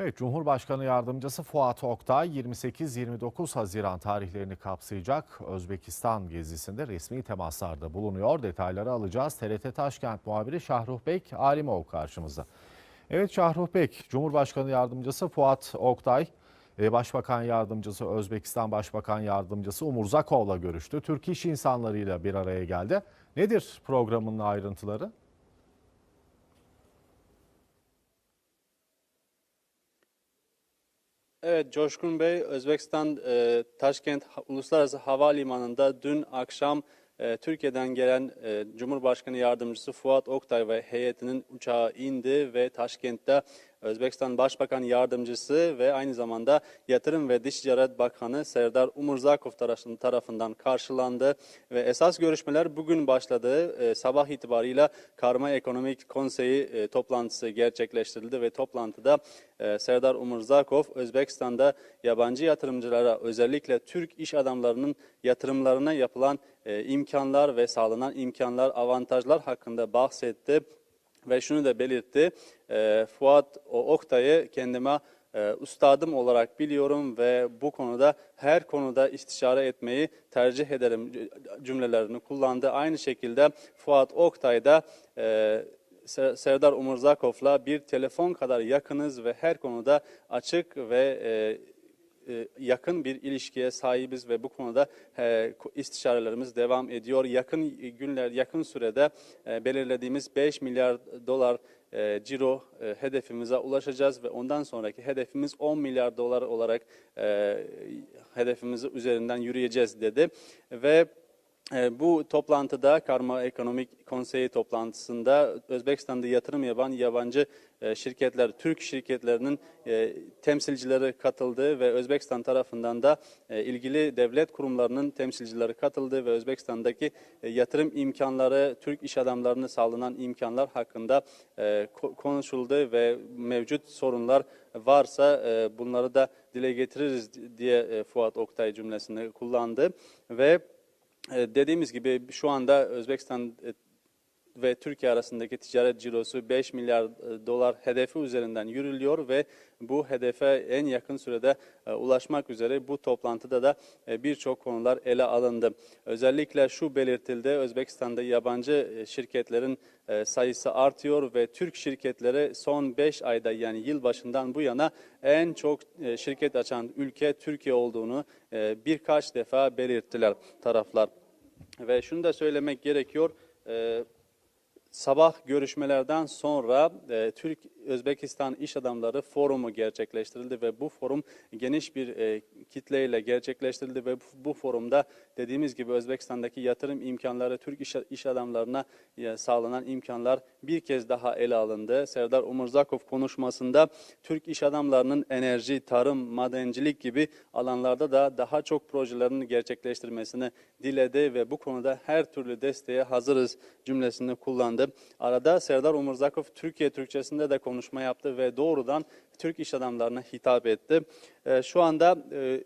Evet, Cumhurbaşkanı Yardımcısı Fuat Oktay 28-29 Haziran tarihlerini kapsayacak Özbekistan gezisinde resmi temaslarda bulunuyor. Detayları alacağız. TRT Taşkent muhabiri Şahruh Bek Alimov karşımızda. Evet Şahruh Bek, Cumhurbaşkanı Yardımcısı Fuat Oktay, e, Başbakan Yardımcısı Özbekistan Başbakan Yardımcısı Umur Zakov'la görüştü. Türk iş insanlarıyla bir araya geldi. Nedir programın ayrıntıları? Evet Coşkun Bey, Özbekistan e, Taşkent Uluslararası Havalimanı'nda dün akşam e, Türkiye'den gelen e, Cumhurbaşkanı Yardımcısı Fuat Oktay ve heyetinin uçağı indi ve Taşkent'te Özbekistan Başbakan Yardımcısı ve aynı zamanda Yatırım ve Dış Ticaret Bakanı Serdar Umurzakov tarafın- tarafından karşılandı ve esas görüşmeler bugün başladı. E, sabah itibarıyla Karma Ekonomik Konseyi e, toplantısı gerçekleştirildi ve toplantıda e, Serdar Umurzakov Özbekistan'da yabancı yatırımcılara özellikle Türk iş adamlarının yatırımlarına yapılan imkanlar ve sağlanan imkanlar, avantajlar hakkında bahsetti ve şunu da belirtti. E, Fuat Oktay'ı kendime e, ustadım olarak biliyorum ve bu konuda her konuda istişare etmeyi tercih ederim cümlelerini kullandı. Aynı şekilde Fuat Oktay da e, Ser- Serdar Umurzakov'la bir telefon kadar yakınız ve her konuda açık ve e, yakın bir ilişkiye sahibiz ve bu konuda e, istişarelerimiz devam ediyor. Yakın günler, yakın sürede e, belirlediğimiz 5 milyar dolar e, ciro e, hedefimize ulaşacağız ve ondan sonraki hedefimiz 10 milyar dolar olarak e, hedefimizi üzerinden yürüyeceğiz dedi ve e, Bu toplantıda Karma Ekonomik Konseyi toplantısında Özbekistan'da yatırım yapan yabancı e, şirketler, Türk şirketlerinin e, temsilcileri katıldı ve Özbekistan tarafından da e, ilgili devlet kurumlarının temsilcileri katıldı ve Özbekistan'daki yatırım imkanları, Türk iş adamlarına sağlanan imkanlar hakkında ko- konuşuldu ve mevcut sorunlar varsa bunları da dile getiririz diye Fuat Oktay cümlesini kullandı ve Dediğimiz gibi şu anda Özbekistan e, ve Türkiye arasındaki ticaret cirosu 5 milyar e, dolar hedefi üzerinden yürülüyor ve bu hedefe en yakın sürede e, ulaşmak üzere bu toplantıda da e, birçok konular ele alındı. Özellikle şu belirtildi Özbekistan'da yabancı şirketlerin sayısı artıyor ve Türk şirketleri son 5 ayda yani yılbaşından bu yana en çok şirket açan ülke Türkiye olduğunu birkaç defa belirttiler taraflar. Ve şunu da söylemek gerekiyor. Sabah görüşmelerden sonra e, Türk Özbekistan İş Adamları Forumu gerçekleştirildi ve bu forum geniş bir e, kitleyle gerçekleştirildi ve bu, forumda dediğimiz gibi Özbekistan'daki yatırım imkanları Türk iş, iş adamlarına e, sağlanan imkanlar bir kez daha ele alındı. Serdar Umurzakov konuşmasında Türk iş adamlarının enerji, tarım, madencilik gibi alanlarda da daha çok projelerini gerçekleştirmesini diledi ve bu konuda her türlü desteğe hazırız cümlesini kullandı. Arada Serdar Umurzakov Türkiye Türkçesinde de konuşma yaptı ve doğrudan Türk iş adamlarına hitap etti. Ee, Şu anda e,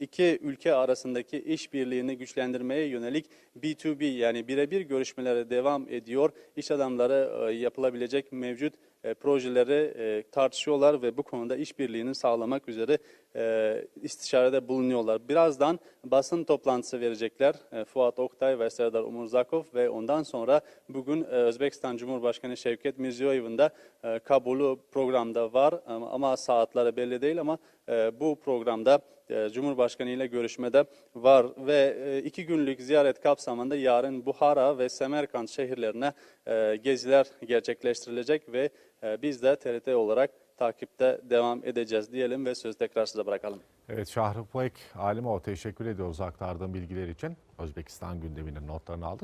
iki ülke arasındaki işbirliğini güçlendirmeye yönelik B2B yani birebir görüşmelere devam ediyor. İş adamları e, yapılabilecek mevcut e, projeleri e, tartışıyorlar ve bu konuda işbirliğini sağlamak üzere istişarede bulunuyorlar. Birazdan basın toplantısı verecekler Fuat Oktay ve Serdar Umurzakov ve ondan sonra bugün Özbekistan Cumhurbaşkanı Şevket Mirziyoyev'in de Kabulü programda var ama, saatleri belli değil ama bu programda Cumhurbaşkanı ile görüşmede var ve e, iki günlük ziyaret kapsamında yarın Buhara ve Semerkant şehirlerine e, geziler gerçekleştirilecek ve e, biz de TRT olarak takipte devam edeceğiz diyelim ve sözü tekrar size bırakalım. Evet Şahruh Bek Alimov teşekkür ediyoruz aktardığım bilgiler için. Özbekistan gündeminin notlarını aldık.